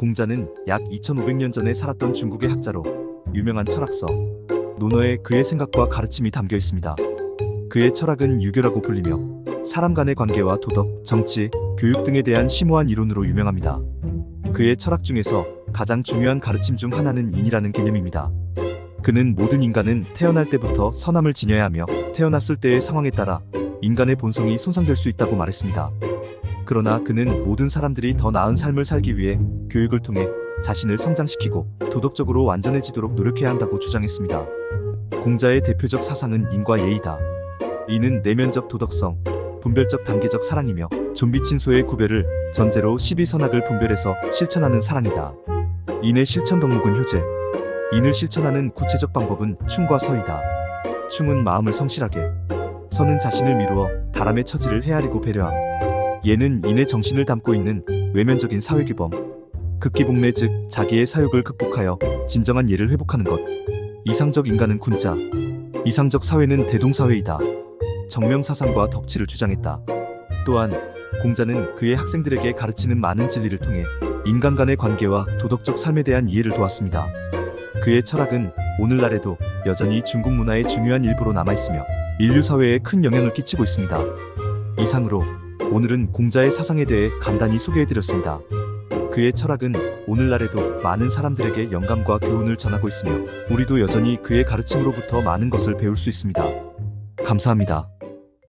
공자는 약 2500년 전에 살았던 중국의 학자로 유명한 철학서 논어에 그의 생각과 가르침이 담겨 있습니다. 그의 철학은 유교라고 불리며 사람 간의 관계와 도덕, 정치, 교육 등에 대한 심오한 이론으로 유명합니다. 그의 철학 중에서 가장 중요한 가르침 중 하나는 인이라는 개념입니다. 그는 모든 인간은 태어날 때부터 선함을 지녀야 하며 태어났을 때의 상황에 따라 인간의 본성이 손상될 수 있다고 말했습니다. 그러나 그는 모든 사람들이 더 나은 삶을 살기 위해 교육을 통해 자신을 성장시키고 도덕적으로 완전해지도록 노력해야 한다고 주장했습니다. 공자의 대표적 사상은 인과 예의다. 이는 내면적 도덕성, 분별적 단계적 사랑이며 좀비 친소의 구별을 전제로 12선악을 분별해서 실천하는 사랑이다. 인의 실천 덕목은 효제. 인을 실천하는 구체적 방법은 충과 서이다. 충은 마음을 성실하게, 서는 자신을 미루어 다람의 처지를 헤아리고 배려함. 예는 인의 정신을 담고 있는 외면적인 사회규범. 극기복매 즉 자기의 사욕을 극복하여 진정한 예를 회복하는 것. 이상적 인간은 군자. 이상적 사회는 대동사회이다. 정명사상과 덕치를 주장했다. 또한 공자는 그의 학생들에게 가르치는 많은 진리를 통해 인간 간의 관계와 도덕적 삶에 대한 이해를 도왔습니다. 그의 철학은 오늘날에도 여전히 중국 문화의 중요한 일부로 남아있으며 인류 사회에 큰 영향을 끼치고 있습니다. 이상으로 오늘은 공자의 사상에 대해 간단히 소개해드렸습니다. 그의 철학은 오늘날에도 많은 사람들에게 영감과 교훈을 전하고 있으며 우리도 여전히 그의 가르침으로부터 많은 것을 배울 수 있습니다. 감사합니다.